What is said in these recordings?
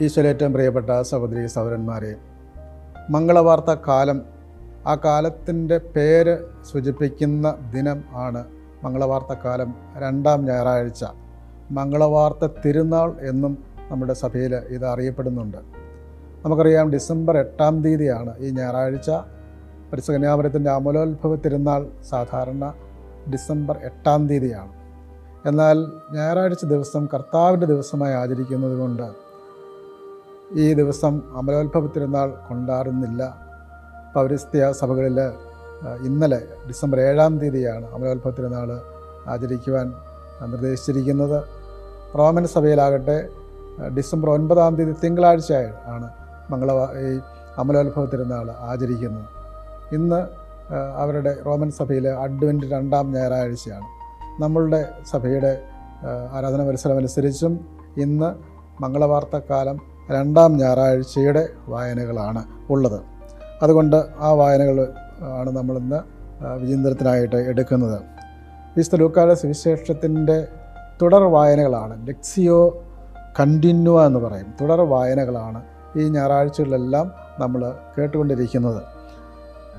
ഈശ്വരേറ്റവും പ്രിയപ്പെട്ട സഹോദരി സഹോദരന്മാരെ മംഗളവാർത്ത കാലം ആ കാലത്തിന്റെ പേര് സൂചിപ്പിക്കുന്ന ദിനം ആണ് മംഗളവാർത്ത കാലം രണ്ടാം ഞായറാഴ്ച. മംഗളവാർത്ത തിരുനാൾ എന്നും നമ്മുടെ സഭയിൽ ഇത് അറിയപ്പെടുന്നുണ്ട്. നമുക്കറിയാം ഡിസംബർ എട്ടാം തീയതിയാണ് ഈ ഞായറാഴ്ച. പരിസകന്യാപുരത്തിന്റെ അമലോത്ഭവ തിരുനാൾ സാധാരണ ഡിസംബർ എട്ടാം തീയതിയാണ്. എന്നാൽ ഞായറാഴ്ച ദിവസം കർത്താവിന്റെ ദിവസമായി ആചരിക്കുന്നത് കൊണ്ട് ഈ ദിവസം അമലോത്ഭവ തിരുനാൾ കൊണ്ടാടുന്നില്ല. പൗരസ്ത്യ സഭകളിൽ ഇന്നലെ ഡിസംബർ ഏഴാം തീയതിയാണ് അമലോത്ഭവ തിരുനാൾ ആചരിക്കുവാൻ നിർദ്ദേശിച്ചിരിക്കുന്നത്. റോമൻ സഭയിലാകട്ടെ ഡിസംബർ ഒൻപതാം തീയതി തിങ്കളാഴ്ച ആണ് മംഗളവ ഈ അമലോത്ഭവ തിരുനാൾ ആചരിക്കുന്നത്. ഇന്ന് അവരുടെ റോമൻ സഭയിലെ അഡ്വന്റ് രണ്ടാം ഞായറാഴ്ചയാണ്. നമ്മളുടെ സഭയുടെ ആരാധന മത്സരമനുസരിച്ചും ഇന്ന് മംഗളവാർത്തക്കാലം രണ്ടാം ഞായറാഴ്ചയുടെ വായനകളാണ് ഉള്ളത്. അതുകൊണ്ട് ആ വായനകൾ ആണ് നമ്മളിന്ന് വിചിന്തനത്തിനായിട്ട് എടുക്കുന്നത്. വിശുദ്ധ ലൂക്കായുടെ സുവിശേഷത്തിന്റെ തുടർ വായനകളാണ് ലെക്സിയോ കണ്ടിന്യൂ എന്ന് പറയും. തുടർ വായനകളാണ് ഈ ഞായറാഴ്ചകളിലെല്ലാം നമ്മൾ കേട്ടുകൊണ്ടിരിക്കുന്നത്.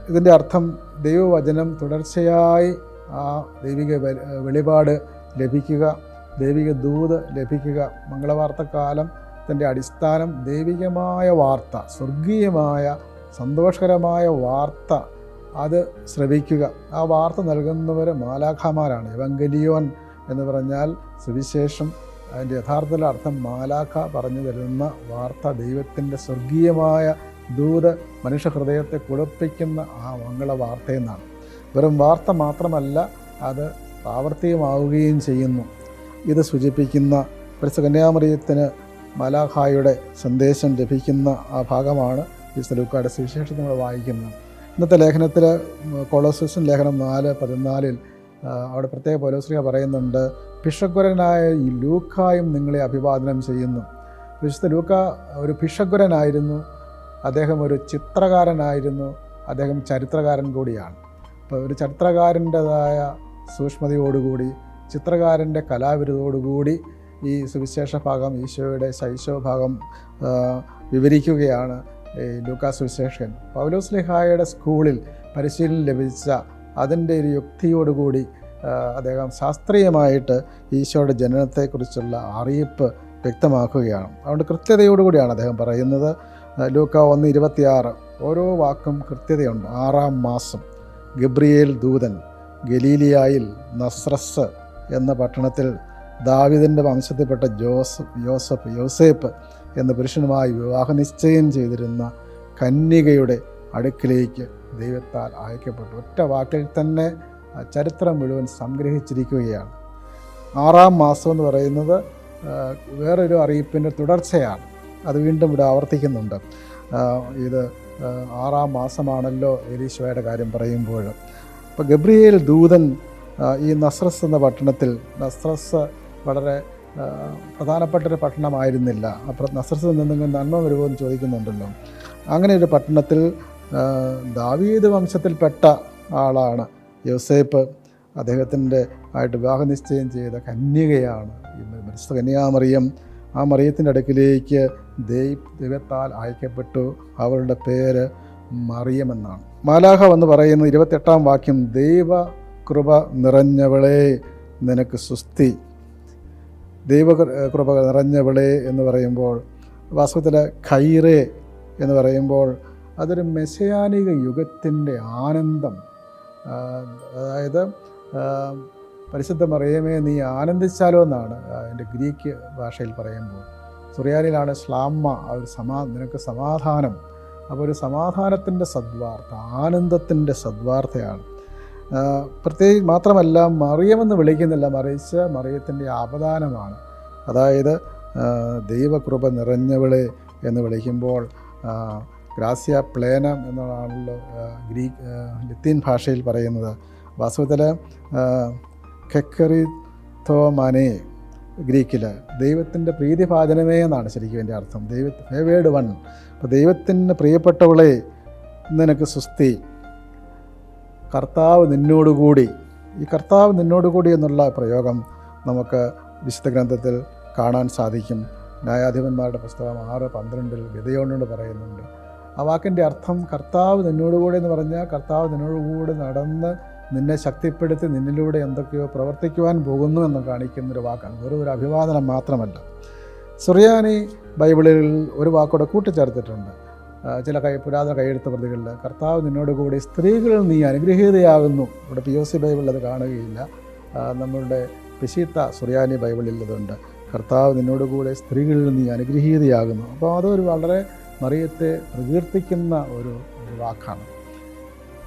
ഇതിന്റെ അർത്ഥം ദൈവവചനം തുടർച്ചയായി ആ ദൈവിക വെളിപാട് ലഭിക്കുക ദൈവിക ദൂത് ലഭിക്കുക മംഗളവാർത്തക്കാലത്തിന്റെ അടിസ്ഥാനം ദൈവികമായ വാർത്ത സ്വർഗീയമായ സന്തോഷകരമായ വാർത്ത. അത് ശ്രവിക്കുക. ആ വാർത്ത നൽകുന്നവർ മാലാഖമാരാണ്. എവങ്കലിയോൻ എന്ന് പറഞ്ഞാൽ സുവിശേഷം അതിന്റെ യഥാർത്ഥത്തിലെ അർത്ഥം മാലാഖ പറഞ്ഞു തരുന്ന വാർത്ത ദൈവത്തിന്റെ സ്വർഗീയമായ ദൂത് മനുഷ്യഹൃദയത്തെ കുളിപ്പിക്കുന്ന ആ മംഗള വാർത്തയെന്നാണ് വെറും വാർത്ത മാത്രമല്ല അത് പ്രാവർത്തികമാവുകയും ചെയ്യുന്നു. ഇത് സൂചിപ്പിക്കുന്ന പരിശുദ്ധ മലാഖായുടെ സന്ദേശം ലഭിക്കുന്ന ആ ഭാഗമാണ് ഈ സലൂക്കാട് സുവിശേഷം നമ്മൾ വായിക്കുന്നത്. ഇന്നത്തെ ലേഖനത്തിൽ കൊളോസിസൻ ലേഖനം നാല് പതിനാലിൽ അവിടെ പ്രത്യേക പൗലോസ്ലിഹ പറയുന്നുണ്ട് ഭിഷഗ്വരനായ ഈ ലൂക്കായും നിങ്ങളെ അഭിവാദനം ചെയ്യുന്നു. വിശുദ്ധ ലൂക്ക ഒരു ഭിഷഗ്വരനായിരുന്നു അദ്ദേഹം ഒരു ചിത്രകാരനായിരുന്നു അദ്ദേഹം ചരിത്രകാരൻ കൂടിയാണ്. അപ്പോൾ ഒരു ചരിത്രകാരന്റെതായ സൂക്ഷ്മതയോടുകൂടി ചിത്രകാരന്റെ കലാവിരുതോടുകൂടി ഈ സുവിശേഷ ഭാഗം ഈശോയുടെ ശൈശവ ഭാഗം വിവരിക്കുകയാണ് ലൂക്കാ സുവിശേഷൻ പൗലോസ്ലിഹായുടെ സ്കൂളിൽ പരിശീലനം ലഭിച്ച അതിന്റെ ഒരു യുക്തിയോടുകൂടി അദ്ദേഹം ശാസ്ത്രീയമായിട്ട് ഈശോയുടെ ജനനത്തെക്കുറിച്ചുള്ള അറിയിപ്പ് വ്യക്തമാക്കുകയാണ്. അതുകൊണ്ട് കൃത്യതയോടുകൂടിയാണ് അദ്ദേഹം പറയുന്നത്. ലൂക്ക ഒന്ന് ഇരുപത്തിയാറ് ഓരോ വാക്കും കൃത്യതയുണ്ട്. ആറാം മാസം ഗബ്രിയേൽ ദൂതൻ ഗലീലിയായിൽ നസ്രസ് എന്ന പട്ടണത്തിൽ ദാവിദിന്റെ വംശത്തിൽപ്പെട്ട ജോസഫ് യോസഫ് യോസേപ്പ് എന്ന പുരുഷനുമായി വിവാഹ നിശ്ചയം ചെയ്തിരുന്ന കന്യകയുടെ അടുക്കിലേക്ക് ദൈവത്താൽ അയക്കപ്പെട്ടു. ഒറ്റ വാക്കിൽ തന്നെ ചരിത്രം മുഴുവൻ സംഗ്രഹിച്ചിരിക്കുകയാണ്. ആറാം മാസം എന്ന് പറയുന്നത് വേറൊരു അറിയിപ്പിന്റെ തുടർച്ചയാണ്. അത് വീണ്ടും ഇവിടെ ആവർത്തിക്കുന്നുണ്ട്. ഇത് ആറാം മാസമാണല്ലോ എലീശോയുടെ കാര്യം പറയുമ്പോൾ. അപ്പോൾ ഗബ്രിയേൽ ദൂതൻ ഈ നസ്രസ് എന്ന പട്ടണത്തിൽ നസ്രസ് വളരെ പ്രധാനപ്പെട്ടൊരു പട്ടണമായിരുന്നില്ല അപ്പം നസ്രസിൽ നിന്നെങ്കിലും നന്മ വരുമോ എന്ന് ചോദിക്കുന്നുണ്ടല്ലോ. അങ്ങനെ ഒരു പട്ടണത്തിൽ ദാവീദ് വംശത്തിൽപ്പെട്ട ആളാണ് യോസേപ്പ്. അദ്ദേഹത്തിന്റെ ആയിട്ട് വിവാഹ നിശ്ചയം ചെയ്ത കന്യകയാണ് പരിശുദ്ധ കന്യാമറിയം. ആ മറിയത്തിന്റെ അടുക്കിലേക്ക് ദൈ ദൈവത്താൽ അയക്കപ്പെട്ടു. അവളുടെ പേര് മറിയമെന്നാണ് മാലാഹ എന്ന് പറയുന്ന ഇരുപത്തെട്ടാം വാക്യം ദൈവ കൃപ നിറഞ്ഞവളെ നിനക്ക് സുസ്തി ദൈവ കൃപ നിറഞ്ഞവളെ എന്ന് പറയുമ്പോൾ വാസ്തവത്തിൽ ഖൈറേ എന്ന് പറയുമ്പോൾ അതൊരു മെസ്സിയാനിക യുഗത്തിന്റെ ആനന്ദം. അതായത് പരിശുദ്ധം മറിയമേ നീ ആനന്ദിച്ചാലോ എന്നാണ് എന്റെ ഗ്രീക്ക് ഭാഷയിൽ പറയുമ്പോൾ. സുറിയാനിലാണ് സ്ലാമ്മ ഒരു സമാ നിനക്ക് സമാധാനം. അപ്പോൾ ഒരു സമാധാനത്തിന്റെ സദ്വാർത്ത ആനന്ദത്തിന്റെ സദ്വാർത്തയാണ്. പ്രത്യേകിച്ച് മാത്രമല്ല മറിയമെന്ന് വിളിക്കുന്നില്ല മറിച്ച് മറിയത്തിന്റെ അവദാനമാണ്. അതായത് ദൈവകൃപ നിറഞ്ഞവളെ എന്ന് വിളിക്കുമ്പോൾ ഗ്രാസ്യ പ്ലേനം എന്നതാണല്ലോ ഗ്രീക്ക് ലത്തീൻ ഭാഷയിൽ പറയുന്നത്. വാസ്തവത്തിൽ കെക്കറി തോമനെ ഗ്രീക്കിൽ ദൈവത്തിന്റെ പ്രീതിഭാചനമേ എന്നാണ് ശരിക്കും എന്റെ അർത്ഥം. ദൈവ ഫേവേഡ് വൺ. അപ്പോൾ ദൈവത്തിന് പ്രിയപ്പെട്ടവളെ നിനക്ക് സുസ്തി കർത്താവ് നിന്നോടുകൂടി. ഈ കർത്താവ് നിന്നോടുകൂടി എന്നുള്ള പ്രയോഗം നമുക്ക് വിശുദ്ധ ഗ്രന്ഥത്തിൽ കാണാൻ സാധിക്കും. ന്യായാധിപന്മാരുടെ പുസ്തകം ആറ് പന്ത്രണ്ടിൽ വിതയോണ്ടുകൊണ്ട് പറയുന്നുണ്ട്. ആ വാക്കിന്റെ അർത്ഥം കർത്താവ് നിന്നോടുകൂടെ എന്ന് പറഞ്ഞാൽ കർത്താവ് നിന്നോടുകൂടെ നടന്ന് നിന്നെ ശക്തിപ്പെടുത്തി നിന്നിലൂടെ എന്തൊക്കെയോ പ്രവർത്തിക്കുവാൻ പോകുന്നു എന്ന് കാണിക്കുന്നൊരു വാക്കാണ്. വെറും ഒരു അഭിവാദനം മാത്രമല്ല. സുറിയാനി ബൈബിളിൽ ഒരു വാക്കോടെ കൂട്ടിച്ചേർത്തിട്ടുണ്ട്. ചില കൈ പുരാതന കൈയെഴുത്ത് പ്രതികളിൽ കർത്താവ് നിന്നോടുകൂടി സ്ത്രീകളിൽ നീ അനുഗ്രഹീതയാകുന്നു. ഇവിടെ പി ഒ സി ബൈബിളിൽ അത് കാണുകയില്ല. നമ്മളുടെ പിശീത്ത സുറിയാനി ബൈബിളിൽ അതുണ്ട് കർത്താവ് നിന്നോടുകൂടെ സ്ത്രീകളിൽ നീ അനുഗ്രഹീതയാകുന്നു. അപ്പോൾ അതൊരു വളരെ മറിയത്തെ പ്രകീർത്തിക്കുന്ന ഒരു വാക്കാണ്.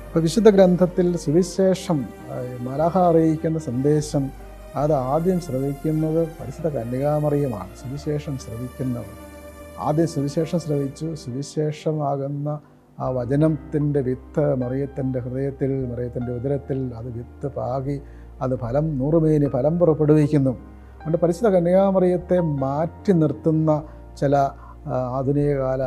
അപ്പോൾ വിശുദ്ധ ഗ്രന്ഥത്തിൽ സുവിശേഷം മലഹ അറിയിക്കുന്ന സന്ദേശം അത് ആദ്യം ശ്രവിക്കുന്നത് പരിശുദ്ധ കന്യകാമറിയമാണ്. സുവിശേഷം ശ്രവിക്കുന്നവർ. ആദ്യം സുവിശേഷം ശ്രവിച്ചു സുവിശേഷമാകുന്ന ആ വചനത്തിന്റെ വിത്ത് മറിയത്തിന്റെ ഹൃദയത്തിൽ മറിയത്തിന്റെ ഉദരത്തിൽ അത് വിത്ത് പാകി അത് ഫലം നൂറുമേനി ഫലം പുറപ്പെടുവിക്കുന്നു. അതുകൊണ്ട് പരിശുദ്ധ കന്യാമറിയത്തെ മാറ്റി നിർത്തുന്ന ചില ആധുനിക ആധുനികകാല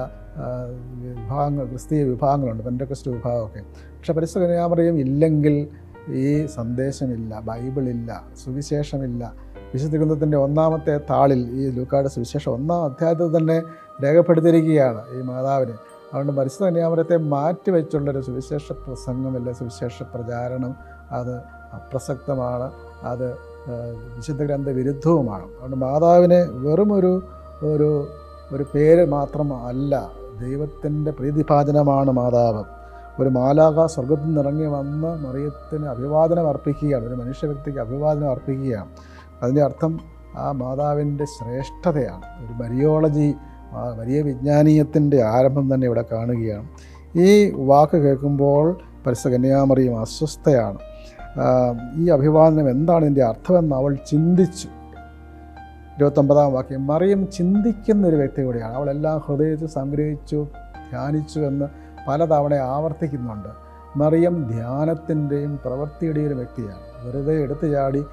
വിഭാഗങ്ങൾ ക്രിസ്തീയ വിഭാഗങ്ങളുണ്ട് പെൻഡക്രിസ്റ്റ് വിഭാഗമൊക്കെ. പക്ഷേ പരിശുദ്ധ കന്യാമറിയം ഇല്ലെങ്കിൽ ഈ സന്ദേശമില്ല ബൈബിളില്ല സുവിശേഷമില്ല. വിശുദ്ധ ഗ്രന്ഥത്തിന്റെ ഒന്നാമത്തെ താളിൽ ഈ ലൂക്കാട് സുവിശേഷം ഒന്നാം അധ്യായത്തിൽ തന്നെ രേഖപ്പെടുത്തിയിരിക്കുകയാണ് ഈ മാതാവിനെ. അതുകൊണ്ട് പരിശുദ്ധ കന്യാമരത്തെ മാറ്റിവെച്ചുള്ളൊരു സുവിശേഷ പ്രസംഗമല്ല സുവിശേഷ പ്രചാരണം. അത് അപ്രസക്തമാണ് അത് വിശുദ്ധ ഗ്രന്ഥ വിരുദ്ധവുമാണ് അതുകൊണ്ട് മാതാവിനെ വെറും ഒരു ഒരു ഒരു പേര് മാത്രം അല്ല ദൈവത്തിന്റെ പ്രീതിപാചനമാണ് മാതാവ്. ഒരു മാലാക സ്വർഗത്തിൽ നിന്ന് ഇറങ്ങി വന്ന് മറിയത്തിന് അഭിവാദനം അർപ്പിക്കുകയാണ് ഒരു മനുഷ്യ വ്യക്തിക്ക് അഭിവാദനം അർപ്പിക്കുകയാണ്. അതിന്റെ അർത്ഥം ആ മാതാവിന്റെ ശ്രേഷ്ഠതയാണ്. ഒരു മരിയോളജി വലിയ വിജ്ഞാനീയത്തിന്റെ ആരംഭം തന്നെ ഇവിടെ കാണുകയാണ്. ഈ വാക്ക് കേൾക്കുമ്പോൾ പരിസ്ഥ കന്യാമറിയും അസ്വസ്ഥയാണ്. ഈ അഭിവാദനം എന്താണ് ഇതിന്റെ അർത്ഥമെന്ന് അവൾ ചിന്തിച്ചു. ഇരുപത്തൊമ്പതാം വാക്യം മറിയം ചിന്തിക്കുന്ന ഒരു വ്യക്തി കൂടിയാണ്. അവളെല്ലാം ഹൃദയത്തിൽ സംഗ്രഹിച്ചു ധ്യാനിച്ചു എന്ന് പലതവണ ആവർത്തിക്കുന്നുണ്ട്. മറിയം ധ്യാനത്തിന്റെയും പ്രവൃത്തിയുടെയും വ്യക്തിയാണ്. വെറുതെ എടുത്തു ചാടി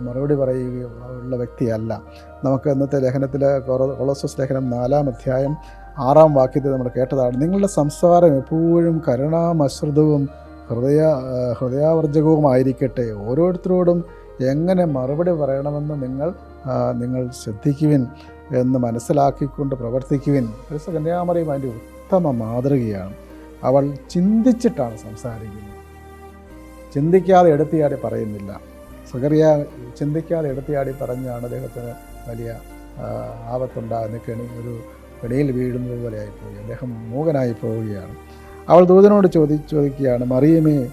മറുപടി പറയുക ഉള്ള വ്യക്തിയല്ല. നമുക്ക് ഇന്നത്തെ ലേഖനത്തിൽ കൊളോസസ് ലേഖനം നാലാം അധ്യായം ആറാം വാക്യത്തിൽ നമ്മൾ കേട്ടതാണ്. നിങ്ങളുടെ സംസാരം എപ്പോഴും കരുണാമശ്രിതവും ഹൃദയ ഹൃദയാവർജകവുമായിരിക്കട്ടെ. ഓരോരുത്തരോടും എങ്ങനെ മറുപടി പറയണമെന്ന് നിങ്ങൾ നിങ്ങൾ ശ്രദ്ധിക്കുവിൻ എന്ന് മനസ്സിലാക്കിക്കൊണ്ട് പ്രവർത്തിക്കുവിൻ. പരിസ്ഥ കന്യാമറിയും അതിന്റെ ഉത്തമ മാതൃകയാണ്. അവൾ ചിന്തിച്ചിട്ടാണ് സംസാരിക്കുന്നത്. ചിന്തിക്കാതെ എടുത്തിയാടി പറയുന്നില്ല. സുഗറിയ ചിന്തിക്കാതെ എടുത്തിയാടി പറഞ്ഞാണ് അദ്ദേഹത്തിന് വലിയ ആപത്തുണ്ടാകുന്ന കെണി ഒരു കെണിയിൽ വീഴുന്നത് പോലെ ആയിപ്പോയി. അദ്ദേഹം മൂകനായി പോവുകയാണ്. അവൾ ദൂതനോട് ചോദി ചോദിക്കുകയാണ് മറിയമേ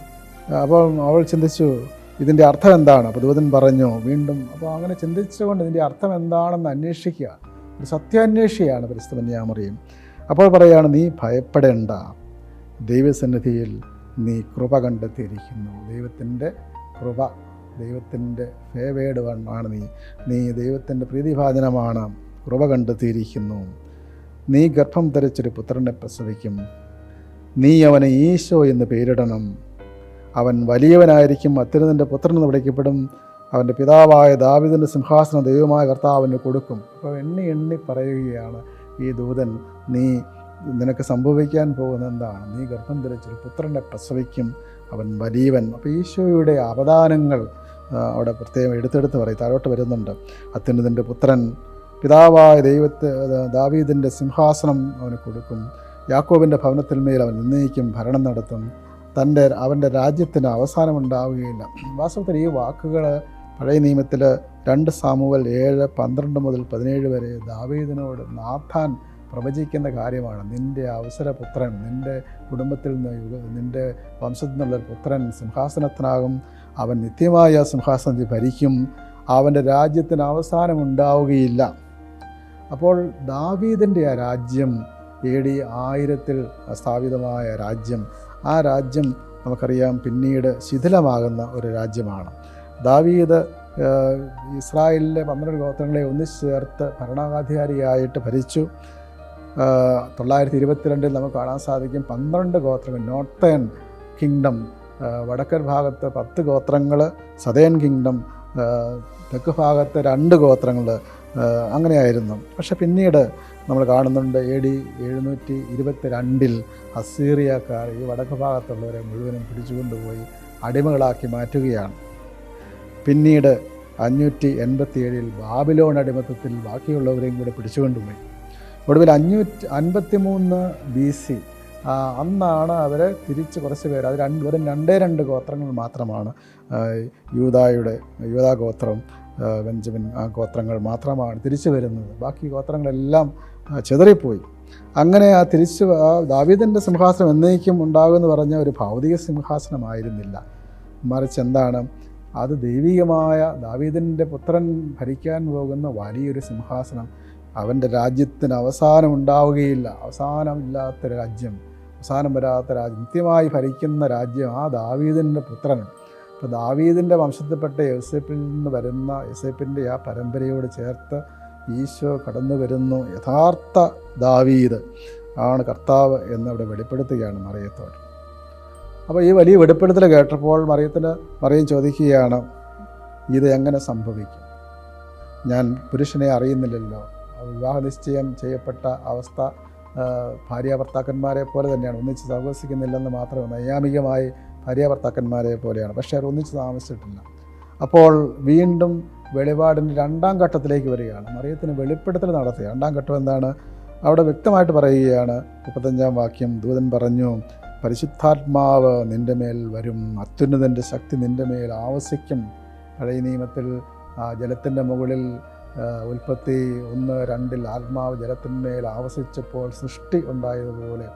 അപ്പോൾ അവൾ ചിന്തിച്ചു ഇതിന്റെ അർത്ഥം എന്താണ്? അപ്പോൾ ദൂതൻ പറഞ്ഞു വീണ്ടും അപ്പോൾ അങ്ങനെ ചിന്തിച്ചുകൊണ്ട് ഇതിന്റെ അർത്ഥം എന്താണെന്ന് അന്വേഷിക്കുക. ഒരു സത്യാന്വേഷിയാണ് പരിസ്ഥിതിമറിയും അപ്പോൾ പറയുകയാണ് നീ ഭയപ്പെടേണ്ട. ദൈവസന്നിധിയിൽ നീ കൃപ കണ്ടെത്തിയിരിക്കുന്നു. ദൈവത്തിന്റെ കൃപ ദൈവത്തിന്റെ ഫേവേഡ് ആണ് നീ. നീ ദൈവത്തിന്റെ പ്രീതിഭാജനമാണ് കൃപ കണ്ടെത്തിയിരിക്കുന്നു. നീ ഗർഭം ധരിച്ചൊരു പുത്രനെ പ്രസവിക്കും. നീ അവനെ ഈശോ എന്ന് പേരിടണം. അവൻ വലിയവനായിരിക്കും അത്തിരുന്നതിന്റെ പുത്രൻ എന്ന് വിളിക്കപ്പെടും. അവന്റെ പിതാവായ ദാവിദിന്റെ സിംഹാസന ദൈവമായ കർത്താവിന് കൊടുക്കും. അപ്പോൾ എണ്ണി എണ്ണി പറയുകയാണ് ഈ ദൂതൻ നീ നിനക്ക് സംഭവിക്കാൻ പോകുന്ന എന്താണ്? നീ ഗർഭം ധരിച്ചൊരു പുത്രനെ പ്രസവിക്കും. അവൻ വലിയവൻ. അപ്പോൾ ഈശോയുടെ അവദാനങ്ങൾ അവിടെ പ്രത്യേകം എടുത്തെടുത്ത് പറയും താഴോട്ട് വരുന്നുണ്ട്. അത്യുന്നതിന്റെ പുത്രൻ പിതാവായ ദൈവത്തെ ദാവീദിന്റെ സിംഹാസനം അവന് കൊടുക്കും. യാക്കോബിന്റെ ഭവനത്തിൽ മേൽ അവൻ നിർണയിക്കും ഭരണം നടത്തും. തന്റെ അവന്റെ രാജ്യത്തിന് അവസാനമുണ്ടാവുകയില്ല വാസ്തവത്തിൽ ഈ വാക്കുകൾ പഴയ നിയമത്തിൽ രണ്ട് സാമുവൽ ഏഴ് പന്ത്രണ്ട് മുതൽ പതിനേഴ് വരെ ദാവീദിനോട് നാഥാൻ പ്രവചിക്കുന്ന കാര്യമാണ്. നിന്റെ അവസരപുത്രൻ നിന്റെ കുടുംബത്തിൽ നിന്ന് നിന്റെ വംശത്തിൽ നിന്നുള്ളൊരു പുത്രൻ സിംഹാസനത്തിനാകും. അവൻ നിത്യമായ സിംഹാസനത്തിൽ ഭരിക്കും. അവന്റെ രാജ്യത്തിന് അവസാനമുണ്ടാവുകയില്ല അപ്പോൾ ദാവീദിന്റെ ആ രാജ്യം എ ഡി ആയിരത്തിൽ സ്ഥാപിതമായ രാജ്യം. ആ രാജ്യം നമുക്കറിയാം പിന്നീട് ശിഥിലമാകുന്ന ഒരു രാജ്യമാണ്. ദാവീദ് ഇസ്രായേലിലെ പന്ത്രണ്ട് ഗോത്രങ്ങളെ ഒന്നിച്ചു ചേർത്ത് ഭരണാധികാരിയായിട്ട് ഭരിച്ചു. തൊള്ളായിരത്തി ഇരുപത്തിരണ്ടിൽ നമുക്ക് കാണാൻ സാധിക്കും പന്ത്രണ്ട് ഗോത്രങ്ങൾ നോർത്തേൺ കിങ്ഡം വടക്കൻ ഭാഗത്ത് പത്ത് ഗോത്രങ്ങൾ സതേൺ കിങ്ഡം തെക്ക് ഭാഗത്ത് രണ്ട് ഗോത്രങ്ങൾ അങ്ങനെയായിരുന്നു. പക്ഷെ പിന്നീട് നമ്മൾ കാണുന്നുണ്ട് എ ഡി എഴുന്നൂറ്റി ഇരുപത്തി രണ്ടിൽ അസീറിയക്കാർ ഈ വടക്ക് ഭാഗത്തുള്ളവരെ മുഴുവനും പിടിച്ചുകൊണ്ടുപോയി അടിമകളാക്കി മാറ്റുകയാണ്. പിന്നീട് അഞ്ഞൂറ്റി എൺപത്തി ഏഴിൽ ബാബിലോൺ അടിമത്തത്തിൽ ബാക്കിയുള്ളവരെയും കൂടെ പിടിച്ചുകൊണ്ടുപോയി. ഒടുവിൽ അഞ്ഞൂറ്റി അൻപത്തി മൂന്ന് ബി സി അന്നാണ് അവർ തിരിച്ച് കുറച്ച് പേര് അത് രണ്ട് വെറും രണ്ടേ രണ്ട് ഗോത്രങ്ങൾ മാത്രമാണ് യൂതായുടെ യൂതാ ഗോത്രം ബെഞ്ചമിൻ ആ ഗോത്രങ്ങൾ മാത്രമാണ് തിരിച്ചു വരുന്നത്. ബാക്കി ഗോത്രങ്ങളെല്ലാം ചെതറിപ്പോയി. അങ്ങനെ ആ തിരിച്ചു ആ ദാവീദിന്റെ സിംഹാസനം എന്നേക്കും ഉണ്ടാകുമെന്ന് പറഞ്ഞ ഒരു ഭൗതിക സിംഹാസനമായിരുന്നില്ല. മറിച്ച് എന്താണ്? അത് ദൈവികമായ ദാവീദിന്റെ പുത്രൻ ഭരിക്കാൻ പോകുന്ന വലിയൊരു സിംഹാസനം. അവന്റെ രാജ്യത്തിന് അവസാനം ഉണ്ടാവുകയില്ല. അവസാനമില്ലാത്ത രാജ്യം അവസാനം വരാത്ത രാജ്യം നിത്യമായി ഭരിക്കുന്ന രാജ്യം ആ ദാവീദിന്റെ പുത്രൻ അപ്പോൾ ദാവീദിന്റെ വംശത്തിൽപ്പെട്ട യോസേപ്പിൽ നിന്ന് വരുന്ന യോസേപ്പിന്റെ ആ പരമ്പരയോട് ചേർത്ത് ഈശോ കടന്നു വരുന്നു. യഥാർത്ഥ ദാവീദ് ആണ് കർത്താവ് എന്നവിടെ വെളിപ്പെടുത്തുകയാണ് മറിയത്തോട്. അപ്പോൾ ഈ വലിയ വെളിപ്പെടുത്തൽ കേട്ടപ്പോൾ മറിയത്തിന് മറിയം ചോദിക്കുകയാണ് ഇത് എങ്ങനെ സംഭവിക്കും? ഞാൻ പുരുഷനെ അറിയുന്നില്ലല്ലോ. വിവാഹ നിശ്ചയം ചെയ്യപ്പെട്ട അവസ്ഥ ഭാര്യ ഭാര്യാഭർത്താക്കന്മാരെ പോലെ തന്നെയാണ്. ഒന്നിച്ച് സഹവസിക്കുന്നില്ലെന്ന് മാത്രമേ നൈയാമികമായി ഭാര്യാഭർത്താക്കന്മാരെ പോലെയാണ്. പക്ഷേ അവർ ഒന്നിച്ച് താമസിച്ചിട്ടില്ല. അപ്പോൾ വീണ്ടും വെളിപാടിന്റെ രണ്ടാം ഘട്ടത്തിലേക്ക് വരികയാണ്. മറിയത്തിന് വെളിപ്പെടുത്തൽ നടത്തുക രണ്ടാം ഘട്ടം എന്താണ്? അവിടെ വ്യക്തമായിട്ട് പറയുകയാണ്. മുപ്പത്തഞ്ചാം വാക്യം ദൂതൻ പറഞ്ഞു പരിശുദ്ധാത്മാവ് നിന്റെ മേൽ വരും. അത്യുന്നതന്റെ ശക്തി നിന്റെ മേൽ ആവസിക്കും. പഴയ നിയമത്തിൽ ജലത്തിന്റെ മുകളിൽ ഉൽപ്പത്തി ഒന്ന് രണ്ടിൽ ആത്മാവ് ജലത്തിന്മേൽ ആവസിച്ചപ്പോൾ സൃഷ്ടി ഉണ്ടായതുപോലെ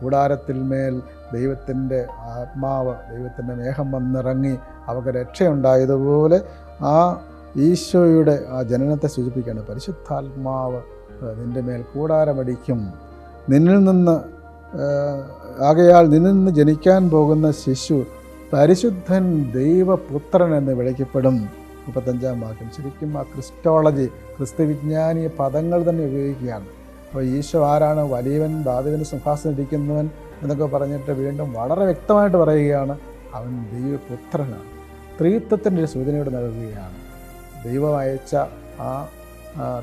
കൂടാരത്തിന്മേൽ ദൈവത്തിന്റെ ആത്മാവ് ദൈവത്തിന്റെ മേഘം വന്നിറങ്ങി അവർക്ക് രക്ഷയുണ്ടായതുപോലെ ആ ഈശോയുടെ ആ ജനനത്തെ സൂചിപ്പിക്കുകയാണ്. പരിശുദ്ധാത്മാവ് നിന്റെ മേൽ കൂടാരമടിക്കും. നിന്നിൽ നിന്ന് ആകയാൽ നിന്നിൽ നിന്ന് ജനിക്കാൻ പോകുന്ന ശിശു പരിശുദ്ധൻ ദൈവപുത്രൻ എന്ന് വിളിക്കപ്പെടും. മുപ്പത്തഞ്ചാം വാക്യം. ശരിക്കും ആ ക്രിസ്റ്റോളജി ക്രിസ്തുവിജ്ഞാനീയ പദങ്ങൾ തന്നെ ഉപയോഗിക്കുകയാണ്. അപ്പോൾ ഈശോ ആരാണ്? വലിയവൻ ദാവിദിന് സിംഹാസനം ഇരിക്കുന്നവൻ എന്നൊക്കെ പറഞ്ഞിട്ട് വീണ്ടും വളരെ വ്യക്തമായിട്ട് പറയുകയാണ് അവൻ ദൈവപുത്രനാണ്. സ്ത്രീത്വത്തിന്റെ ഒരു സൂചനയോട് നൽകുകയാണ്. ദൈവം അയച്ച ആ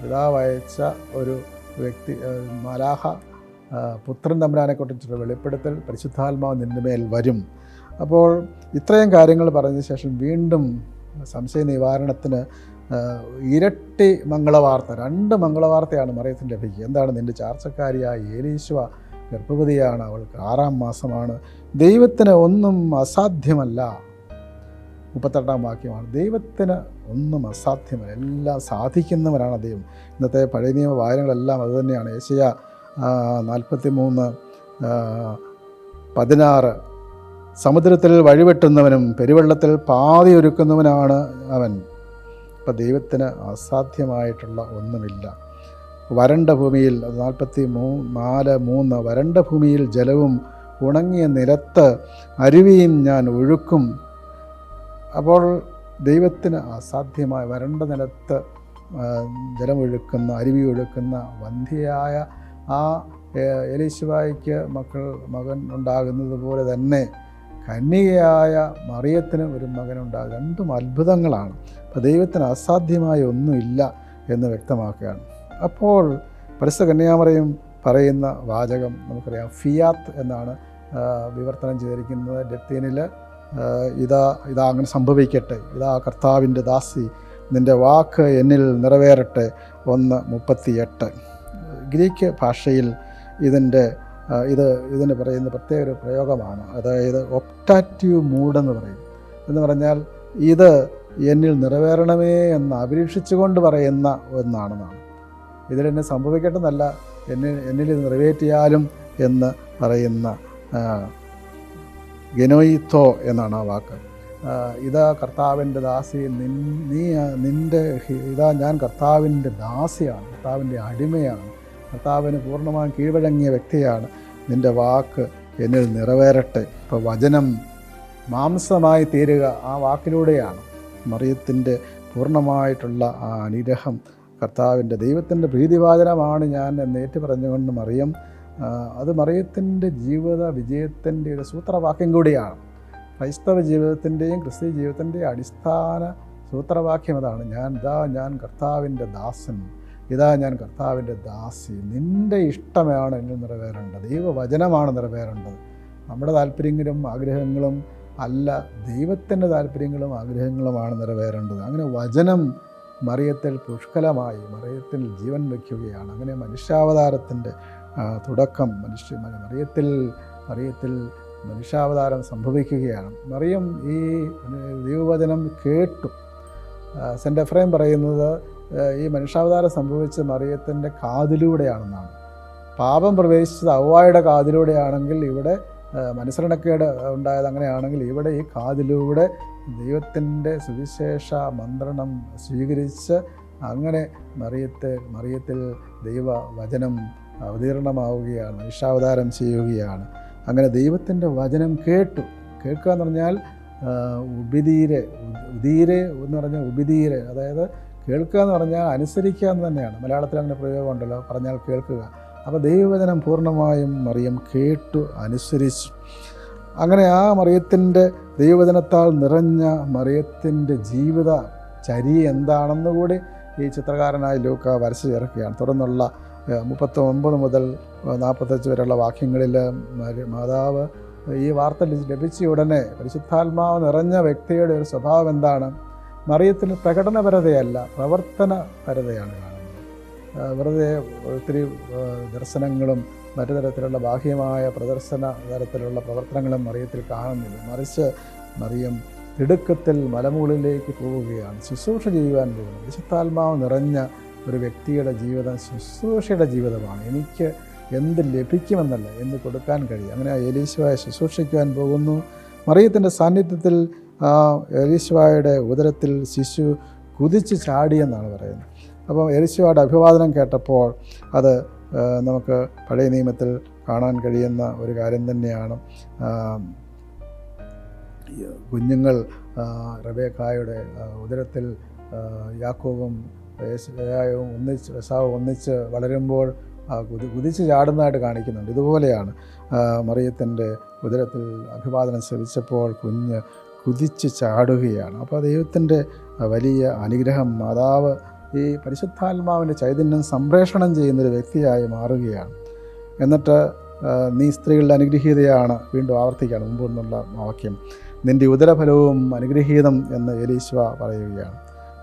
പിതാവ് അയച്ച ഒരു വ്യക്തി മലാഹ പുത്രൻ തമ്പുരാനെക്കുറിച്ചുള്ള വെളിപ്പെടുത്തൽ പരിശുദ്ധാത്മാവ് നിന്റെ മേൽ വരും. അപ്പോൾ ഇത്രയും കാര്യങ്ങൾ പറഞ്ഞ ശേഷം വീണ്ടും സംശയ നിവാരണത്തിന് ഇരട്ടി മംഗളവാർത്ത രണ്ട് മംഗളവാർത്തയാണ് മറിയത്തിന് ലഭിക്കുക. എന്താണ് നിന്റെ ചാർച്ചക്കാരിയായ ഏലീശ്വ ഗർഭവതിയാണ് അവൾക്ക്. ആറാം മാസമാണ്. ദൈവത്തിന് ഒന്നും അസാധ്യമല്ല. മുപ്പത്തെട്ടാം വാക്യമാണ്. ദൈവത്തിന് ഒന്നും അസാധ്യമല്ല. എല്ലാം സാധിക്കുന്നവരാണ് ദൈവം. ഇന്നത്തെ പഴയ നിയമ വായനകളെല്ലാം അതുതന്നെയാണ് ഏഷ്യ നാൽപ്പത്തി മൂന്ന് പതിനാറ്. സമുദ്രത്തിൽ വഴിവെട്ടുന്നവനും പെരുവെള്ളത്തിൽ പാതി ഒരുക്കുന്നവനാണ് അവൻ. അപ്പം ദൈവത്തിന് അസാധ്യമായിട്ടുള്ള ഒന്നുമില്ല. വരണ്ട ഭൂമിയിൽ നാൽപ്പത്തി മൂ നാല് മൂന്ന് വരണ്ട ഭൂമിയിൽ ജലവും ഉണങ്ങിയ നിലത്ത് അരുവിയും ഞാൻ ഒഴുക്കും. അപ്പോൾ ദൈവത്തിന് അസാധ്യമായ വരണ്ട നിലത്ത് ജലമൊഴുക്കുന്ന അരുവി ഒഴുക്കുന്ന വന്ധ്യയായ ആ എലീശുബായിക്ക് മക്കൾ മകൻ ഉണ്ടാകുന്നത് പോലെ തന്നെ കന്യകയായ മറിയത്തിന് ഒരു മകനുണ്ടാകും രണ്ടും അത്ഭുതങ്ങളാണ്. അപ്പോൾ ദൈവത്തിന് അസാധ്യമായ ഒന്നുമില്ല എന്ന് വ്യക്തമാക്കുകയാണ്. അപ്പോൾ പരിസ്ഥ കന്യാമറയും പറയുന്ന വാചകം നമുക്കറിയാം. ഫിയാത്ത് എന്നാണ് വിവർത്തനം ചെയ്തിരിക്കുന്നത്. ലത്തീനിൽ ഇതാ ഇതാ അങ്ങനെ സംഭവിക്കട്ടെ. ഇതാ കർത്താവിന്റെ ദാസി നിന്റെ വാക്ക് എന്നിൽ നിറവേറട്ടെ. ഒന്ന് മുപ്പത്തിയെട്ട്. ഗ്രീക്ക് ഭാഷയിൽ ഇതിന്റെ ഇത് ഇതിന് പറയുന്ന പ്രത്യേക ഒരു പ്രയോഗമാണ്. അതായത് ഒപ്റ്റാറ്റീവ് മൂഡ് എന്ന് പറയും. എന്ന് പറഞ്ഞാൽ ഇത് എന്നിൽ നിറവേറണമേ എന്ന് അപേക്ഷിച്ചുകൊണ്ട് പറയുന്ന ഒന്നാണെന്നാണ്. ഇതിലെന്നെ സംഭവിക്കട്ടെന്നല്ല എന്നെ എന്നിൽ നിറവേറ്റ് നിറവേറ്റിയാലും എന്ന് പറയുന്ന ഗനോയിത്തോ എന്നാണ് ആ വാക്ക്. ഇതാ കർത്താവിന്റെ ദാസി നിൻ നീ നിന്റെ ഇതാ ഞാൻ കർത്താവിന്റെ ദാസിയാണ് കർത്താവിന്റെ അടിമയാണ് കർത്താവിന് പൂർണമായും കീഴ്വഴങ്ങിയ വ്യക്തിയാണ്. നിന്റെ വാക്ക് എന്നിൽ നിറവേറട്ടെ. ഇപ്പോൾ വചനം മാംസമായി തീരുക ആ വാക്കിലൂടെയാണ്. മറിയത്തിന്റെ പൂർണമായിട്ടുള്ള ആ അനുഗ്രഹം കർത്താവിന്റെ ദൈവത്തിന്റെ പ്രീതിവാചനമാണ് ഞാൻ എന്നേറ്റു പറഞ്ഞുകൊണ്ട് മറിയം അത് മറിയത്തിന്റെ ജീവിത വിജയത്തിന്റെ ഒരു സൂത്രവാക്യം കൂടിയാണ്. ക്രൈസ്തവ ജീവിതത്തിന്റെയും ക്രിസ്തീയ ജീവിതത്തിന്റെയും അടിസ്ഥാന സൂത്രവാക്യം അതാണ്. ഞാൻ ഇതാ ഞാൻ കർത്താവിന്റെ ദാസൻ. ഇതാ ഞാൻ കർത്താവിന്റെ ദാസി. നിന്റെ ഇഷ്ടമാണ് എന്നിൽ നിറവേറേണ്ടത്. ദൈവവചനമാണ് നിറവേറേണ്ടത്. നമ്മുടെ താല്പര്യങ്ങളും ആഗ്രഹങ്ങളും അല്ല ദൈവത്തിന്റെ താല്പര്യങ്ങളും ആഗ്രഹങ്ങളുമാണ് നിറവേറേണ്ടത്. അങ്ങനെ വചനം മറിയത്തിൽ പുഷ്കലമായി മറിയത്തിൽ ജീവൻ വയ്ക്കുകയാണ്. അങ്ങനെ മനുഷ്യാവതാരത്തിന്റെ തുടക്കം മനുഷ്യ മറിയത്തിൽ മറിയത്തിൽ മനുഷ്യാവതാരം സംഭവിക്കുകയാണ്. മറിയം ഈ ദൈവവചനം കേട്ടു. സെന്റ് എഫ്രൈം പറയുന്നത് ഈ മനുഷ്യാവതാരം സംഭവിച്ച മറിയത്തിന്റെ കാതിലൂടെയാണെന്നാണ്. പാപം പ്രവേശിച്ചത് അവ്വായുടെ കാതിലൂടെയാണെങ്കിൽ ഇവിടെ ആ, മനസ്സരണക്കേട് ഉണ്ടായത് അങ്ങനെയാണെങ്കിൽ ഇവിടെ ഈ കാതിലൂടെ ദൈവത്തിന്റെ സുവിശേഷ മന്ത്രണം സ്വീകരിച്ച് അങ്ങനെ മറിയത്തെ മറിയത്തിൽ ദൈവ വചനം അവതീർണമാവുകയാണ് വിഷാവതാരം ചെയ്യുകയാണ്. അങ്ങനെ ദൈവത്തിന്റെ വചനം കേട്ടു. കേൾക്കുക എന്ന് പറഞ്ഞാൽ ഉപിതീരെ ഉദീരെ എന്ന് പറഞ്ഞാൽ ഉപിതീരെ അതായത് കേൾക്കുക എന്ന് പറഞ്ഞാൽ അനുസരിക്കുക എന്ന് തന്നെയാണ്. മലയാളത്തിൽ അങ്ങനെ പ്രയോഗമുണ്ടല്ലോ പറഞ്ഞാൽ കേൾക്കുക. അപ്പോൾ ദൈവവചനം പൂർണമായും മറിയം കേട്ടു അനുസരിച്ചു. അങ്ങനെ ആ മറിയത്തിന്റെ ദൈവവചനത്താൽ നിറഞ്ഞ മറിയത്തിന്റെ ജീവിത ചരി എന്താണെന്ന് കൂടി ഈ ചിത്രകാരനായ ലൂക്ക വരച്ചു ചേർക്കുകയാണ്. തുടർന്നുള്ള മുപ്പത്തി ഒമ്പത് മുതൽ നാൽപ്പത്തഞ്ച് വരെയുള്ള വാക്യങ്ങളിൽ മാതാവ് ഈ വാർത്ത ലഭിച്ച ഉടനെ പരിശുദ്ധാത്മാവ് നിറഞ്ഞ വ്യക്തിയുടെ ഒരു സ്വഭാവം എന്താണ്? മറിയത്തിന് പ്രകടനപരതയല്ല പ്രവർത്തനപരതയാണ്. കാണുന്നത് വെറുതെ ഒത്തിരി ദർശനങ്ങളും മറ്റു തരത്തിലുള്ള ബാഹ്യമായ പ്രദർശന തരത്തിലുള്ള പ്രവർത്തനങ്ങളും മറിയത്തിൽ കാണുന്നില്ല. മറിച്ച് മറിയം തിടുക്കത്തിൽ മലമുകളിലേക്ക് പോവുകയാണ്. ശുശ്രൂഷ ചെയ്യുവാൻ പോകുന്നത് വിശുദ്ധാത്മാവ് നിറഞ്ഞ ഒരു വ്യക്തിയുടെ ജീവിതം ശുശ്രൂഷയുടെ ജീവിതമാണ്. എനിക്ക് എന്ത് ലഭിക്കുമെന്നല്ല എന്ത് കൊടുക്കാൻ കഴിയും? അങ്ങനെ എലീശുവായെ ശുശ്രൂഷിക്കുവാൻ പോകുന്നു. മറിയത്തിന്റെ സാന്നിധ്യത്തിൽ എലീശുവായുടെ ഉദരത്തിൽ ശിശു കുതിച്ച് ചാടിയെന്നാണ് പറയുന്നത്. അപ്പം എലിശുവായുടെ അഭിവാദനം കേട്ടപ്പോൾ അത് നമുക്ക് പഴയ നിയമത്തിൽ കാണാൻ കഴിയുന്ന ഒരു കാര്യം തന്നെയാണ്. കുഞ്ഞുങ്ങൾ റബേക്കായുടെ ഉദരത്തിൽ യാക്കോവും യേശായും ഒന്നിച്ച് എസാവും ഒന്നിച്ച് വളരുമ്പോൾ കുതി കുതിച്ച് ചാടുന്നതായിട്ട് കാണിക്കുന്നുണ്ട്. ഇതുപോലെയാണ് മറിയത്തിന്റെ ഉദരത്തിൽ അഭിവാദനം ശ്രമിച്ചപ്പോൾ കുഞ്ഞ് കുതിച്ച് ചാടുകയാണ്. അപ്പോൾ ദൈവത്തിന്റെ വലിയ അനുഗ്രഹം മാതാവ് ഈ പരിശുദ്ധാത്മാവിന്റെ ചൈതന്യം സംപ്രേഷണം ചെയ്യുന്നൊരു വ്യക്തിയായി മാറുകയാണ്. എന്നിട്ട് നീ സ്ത്രീകളുടെ അനുഗ്രഹീതയാണ് വീണ്ടും ആവർത്തിക്കുകയാണ് മുമ്പ് നിന്നുള്ള വാക്യം. നിന്റെ ഉദരഫലവും അനുഗ്രഹീതം എന്ന് എലീശ്വ പറയുകയാണ്.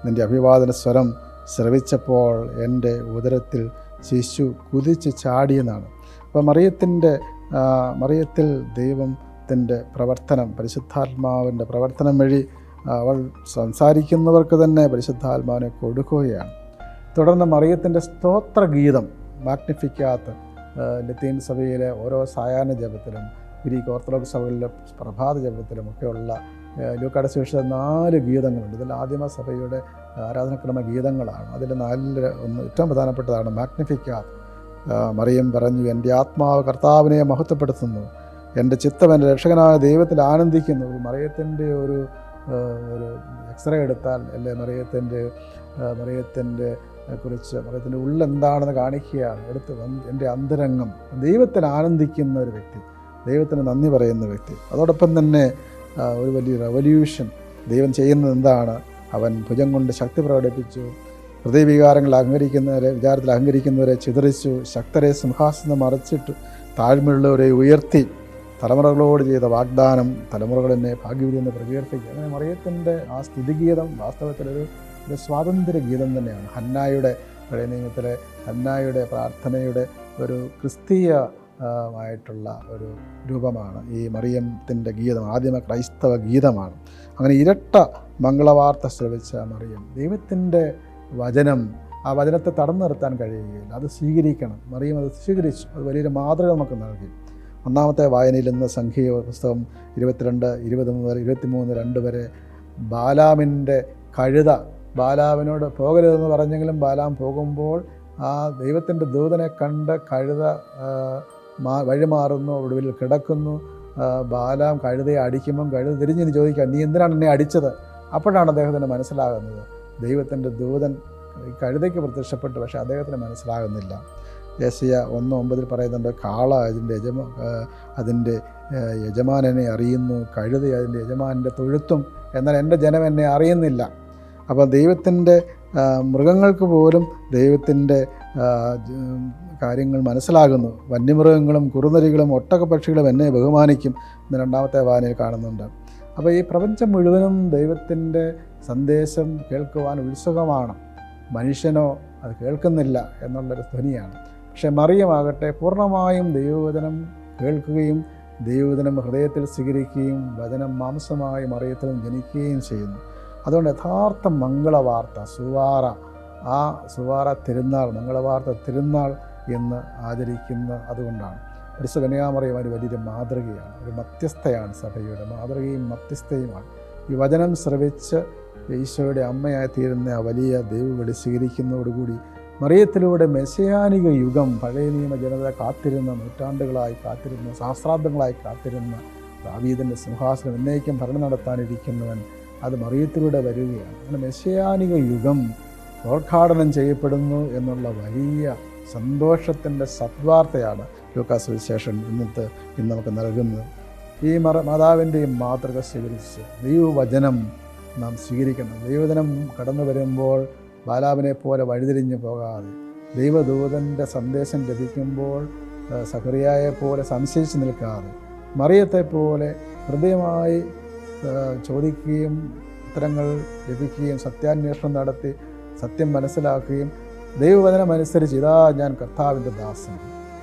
നിന്റെ അഭിവാദന സ്വരം ശ്രവിച്ചപ്പോൾ എന്റെ ഉദരത്തിൽ ശിശു കുതിച്ച് ചാടിയെന്നാണ് അപ്പോൾ മറിയത്തിന്റെ മറിയത്തിൽ ദൈവത്തിന്റെ പ്രവർത്തനം പരിശുദ്ധാത്മാവിന്റെ പ്രവർത്തനം വഴി അവൾ സംസാരിക്കുന്നവർക്ക് തന്നെ പരിശുദ്ധാത്മാവിനെ കൊടുക്കുകയാണ്. തുടർന്ന് മറിയത്തിന്റെ സ്തോത്രഗീതം മാഗ്നിഫിക്കാത്ത ലത്തീൻ സഭയിലെ ഓരോ സായാഹ്ന ജപത്തിലും ഗ്രീക്ക് ഓർത്തഡോക്സ് സഭകളിലെ പ്രഭാത ജപത്തിലും ഒക്കെയുള്ള ലൂക്കാട് സുവിശേഷ നാല് ഗീതങ്ങളുണ്ട്. ഇതിൽ ആദിമ സഭയുടെ ആരാധനക്രമ ഗീതങ്ങളാണ്. അതിൽ നാലിൽ ഒന്ന് ഏറ്റവും പ്രധാനപ്പെട്ടതാണ് മാഗ്നിഫിക്കാത്ത. മറിയം പറഞ്ഞു എന്റെ ആത്മാവ് കർത്താവിനെ മഹത്വപ്പെടുത്തുന്നു. എന്റെ ചിത്തം എന്റെ രക്ഷകനായ ദൈവത്തിൽ ആനന്ദിക്കുന്നു. മറിയത്തിന്റെ ഒരു ഒരു എക്സ്റേ എടുത്താൽ അല്ലെ മറിയത്തിന്റെ മറിയത്തിന്റെ കുറിച്ച് മറിയത്തിന്റെ ഉള്ളെന്താണെന്ന് കാണിക്കുകയാണ്. എടുത്ത് എന്റെ അന്തരംഗം ദൈവത്തിൽ ആനന്ദിക്കുന്ന ഒരു വ്യക്തി ദൈവത്തിന് നന്ദി പറയുന്ന വ്യക്തി. അതോടൊപ്പം തന്നെ ഒരു വലിയ റെവല്യൂഷൻ ദൈവം ചെയ്യുന്നത് എന്താണ്? അവൻ ഭുജം കൊണ്ട് ശക്തി പ്രകടിപ്പിച്ചു ഹൃദയവികാരങ്ങൾ അഹങ്കരിക്കുന്നവരെ വിചാരത്തിൽ അഹങ്കരിക്കുന്നവരെ ചിതറിച്ചു ശക്തരെ സിംഹാസനം മറച്ചിട്ടു താഴ്മയുള്ളവരെ ഉയർത്തി തലമുറകളോട് ചെയ്ത വാഗ്ദാനം തലമുറകൾ എന്നെ ഭാഗ്യവതി എന്ന് പ്രകീർത്തിക്കുക അങ്ങനെ മറിയത്തിന്റെ ആ സ്തുതിഗീതം വാസ്തവത്തിലൊരു ഒരു സ്വാതന്ത്ര്യ ഗീതം തന്നെയാണ്. ഹന്നായുടെ പഴയ നിയമത്തിലെ ഹന്നായുടെ പ്രാർത്ഥനയുടെ ഒരു ക്രിസ്തീയ ആയിട്ടുള്ള ഒരു രൂപമാണ്. ഈ മറിയത്തിന്റെ ഗീതം ആദ്യമ ക്രൈസ്തവ ഗീതമാണ്. അങ്ങനെ ഇരട്ട മംഗളവാർത്ത ശ്രവിച്ച മറിയം ദൈവത്തിന്റെ വചനം ആ വചനത്തെ തടഞ്ഞു നിർത്താൻ കഴിയുകയില്ല. അത് സ്വീകരിക്കണം. മറിയം അത് സ്വീകരിച്ചു. അത് വലിയൊരു മാതൃക നമുക്ക് നൽകി. ഒന്നാമത്തെ വായനയിൽ നിന്ന് സംഖ്യ പുസ്തകം ഇരുപത്തിരണ്ട് ഇരുപത് മുതൽ ഇരുപത്തിമൂന്ന് രണ്ട് വരെ ബാലാമിന്റെ കഴുത. ബാലാവിനോട് പോകരുതെന്ന് പറഞ്ഞെങ്കിലും ബാലാം പോകുമ്പോൾ ആ ദൈവത്തിന്റെ ദൂതനെ കണ്ട് കഴുത വഴിമാറുന്നു ഒടുവിൽ കിടക്കുന്നു. ബാലാം കഴുതയെ അടിക്കുമ്പം കഴുത തിരിഞ്ഞിന് ചോദിക്കുക നീ എന്തിനാണ് എന്നെ അടിച്ചത്? അപ്പോഴാണ് അദ്ദേഹത്തിന് മനസ്സിലാകുന്നത്. ദൈവത്തിന്റെ ദൂതൻ കഴുതയ്ക്ക് പ്രത്യക്ഷപ്പെട്ടു പക്ഷേ അദ്ദേഹത്തിന് മനസ്സിലാകുന്നില്ല. യേശയ ഒന്ന് ഒമ്പതിൽ പറയുന്നുണ്ട് കാള അതിന്റെ യജമ അതിന്റെ യജമാനനെ അറിയുന്നു കഴുത അതിന്റെ യജമാനന്റെ തൊഴുത്തും എന്നാൽ എന്റെ ജനം എന്നെ അറിയുന്നില്ല. അപ്പോൾ ദൈവത്തിന്റെ മൃഗങ്ങൾക്ക് പോലും ദൈവത്തിന്റെ കാര്യങ്ങൾ മനസ്സിലാകുന്നു. വന്യമൃഗങ്ങളും കുറുനരികളും ഒട്ടകപ്പക്ഷികളും എന്നെ ബഹുമാനിക്കും. എന്ന് രണ്ടാമത്തെ വായനയിൽ കാണുന്നുണ്ട്. അപ്പോൾ ഈ പ്രപഞ്ചം മുഴുവനും ദൈവത്തിന്റെ സന്ദേശം കേൾക്കുവാൻ ഉത്സുകമാണ്. മനുഷ്യനോ അത് കേൾക്കുന്നില്ല എന്നുള്ളൊരു ധ്വനിയാണ്. പക്ഷേ മറിയമാകട്ടെ പൂർണമായും ദൈവവചനം കേൾക്കുകയും ദൈവവചനം ഹൃദയത്തിൽ സ്വീകരിക്കുകയും വചനം മാംസമായി മറിയത്തിലും ജനിക്കുകയും ചെയ്യുന്നു. അതുകൊണ്ട് യഥാർത്ഥ മംഗളവാർത്ത സുവാറ ആ സുവാറ തിരുനാൾ മംഗളവാർത്ത തിരുനാൾ എന്ന് ആചരിക്കുന്ന അതുകൊണ്ടാണ്. പരിശു കന്യാമറിയം ഒരു വലിയൊരു മാതൃകയാണ് ഒരു മധ്യസ്ഥയാണ് സഭയുടെ മാതൃകയും മധ്യസ്ഥയുമാണ്. ഈ വചനം ശ്രവിച്ച് ഈശോയുടെ അമ്മയായി തീരുന്ന വലിയ ദൈവവിളി സ്വീകരിക്കുന്നതോടുകൂടി മറിയത്തിലൂടെ മെസ്സിയാനിക യുഗം പഴയ നിയമ ജനത കാത്തിരുന്ന നൂറ്റാണ്ടുകളായി കാത്തിരുന്ന സഹസ്രാബ്ദങ്ങളായി കാത്തിരുന്ന ദാവീദിന്റെ സിംഹാസനം എന്നേക്കും ഭരണം നടത്താനിരിക്കുന്നവൻ അത് മറിയത്തിലൂടെ വരികയാണ്. അങ്ങനെ മെസ്സിയാനിക യുഗം പ്രോദ്ഘാടനം ചെയ്യപ്പെടുന്നു എന്നുള്ള വലിയ സന്തോഷത്തിന്റെ സദ്വാർത്തയാണ് ലൂക്കാസ് വിശേഷൻ ഇന്നത്തെ ഇന്ന് നമുക്ക് നൽകുന്നത്. ഈ മറ മാതാവിന്റെയും മാതൃക സ്വീകരിച്ച് ദൈവവചനം നാം സ്വീകരിക്കണം. ദൈവവചനം കടന്നു വരുമ്പോൾ ബാലാവിനെ പോലെ വഴിതിരിഞ്ഞു പോകാതെ ദൈവദൂതന്റെ സന്ദേശം ലഭിക്കുമ്പോൾ സഹറിയായെ പോലെ സംശയിച്ച് നിൽക്കാതെ മറിയത്തെ പോലെ ഹൃദയമായി ചോദിക്കുകയും ഉത്തരങ്ങൾ ലഭിക്കുകയും സത്യാന്വേഷണം നടത്തി സത്യം മനസ്സിലാക്കുകയും ദൈവവചനമനുസരിച്ച് ഇതാ ഞാൻ കർത്താവിന്റെ ദാസൻ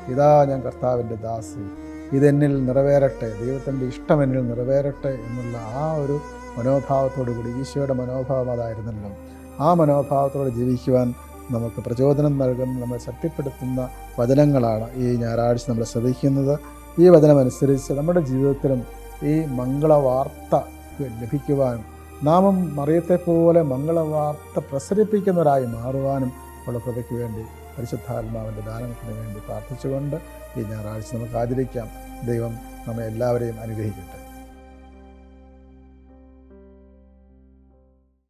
ഇതാ ഞാൻ കർത്താവിന്റെ ദാസി ഇതെന്നിൽ നിറവേറട്ടെ ദൈവത്തിന്റെ ഇഷ്ടം എന്നിൽ നിറവേറട്ടെ എന്നുള്ള ആ ഒരു മനോഭാവത്തോടു കൂടി ഈശോയുടെ മനോഭാവം അതായിരുന്നല്ലോ. ആ മനോഭാവത്തോടെ ജീവിക്കുവാൻ നമുക്ക് പ്രചോദനം നൽകുന്ന നമ്മളെ ശക്തിപ്പെടുത്തുന്ന വചനങ്ങളാണ് ഈ ഞായറാഴ്ച നമ്മൾ ശ്രദ്ധിക്കുന്നത്. ഈ വചനമനുസരിച്ച് നമ്മുടെ ജീവിതത്തിലും ഈ മംഗളവാർത്ത ലഭിക്കുവാനും നാമം മറിയത്തെപ്പോലെ മംഗളവാർത്ത പ്രസരിപ്പിക്കുന്നവരായി മാറുവാനും ഉള്ള കൃപയ്ക്ക് വേണ്ടി പരിശുദ്ധാത്മാവിന്റെ ദാനത്തിന് വേണ്ടി പ്രാർത്ഥിച്ചുകൊണ്ട് ഈ ഞായറാഴ്ച നമുക്ക് ആചരിക്കാം. ദൈവം നമ്മെ എല്ലാവരെയും അനുഗ്രഹിക്കട്ടെ.